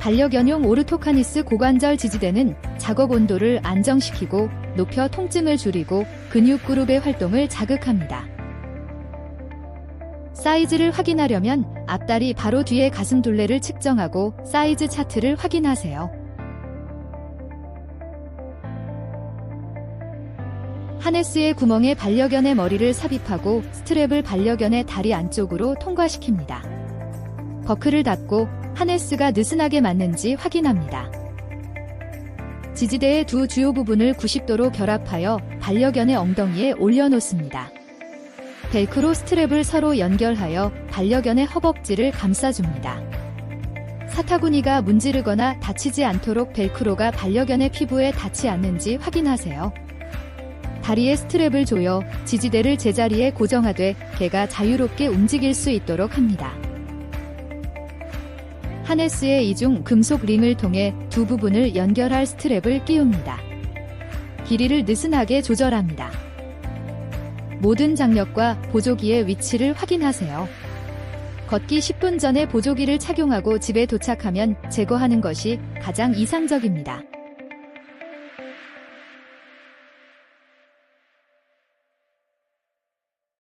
반려견용 오르토카니스 고관절 지지대는 작업 온도를 안정시키고 높여 통증을 줄이고 근육 그룹의 활동을 자극합니다. 사이즈를 확인하려면 앞다리 바로 뒤에 가슴 둘레를 측정하고 사이즈 차트를 확인하세요. 하네스의 구멍에 반려견의 머리를 삽입하고 스트랩을 반려견의 다리 안쪽으로 통과시킵니다. 버클을 닫고 하네스가 느슨하게 맞는지 확인합니다. 지지대의 두 주요 부분을 90도로 결합하여 반려견의 엉덩이에 올려놓습니다. 벨크로 스트랩을 서로 연결하여 반려견의 허벅지를 감싸줍니다. 사타구니가 문지르거나 다치지 않도록 벨크로가 반려견의 피부에 닿지 않는지 확인하세요. 다리에 스트랩을 조여 지지대를 제자리에 고정하되 개가 자유롭게 움직일 수 있도록 합니다. 하네스의 이중 금속 링을 통해 두 부분을 연결할 스트랩을 끼웁니다. 길이를 느슨하게 조절합니다. 모든 장력과 보조기의 위치를 확인하세요. 걷기 10분 전에 보조기를 착용하고 집에 도착하면 제거하는 것이 가장 이상적입니다.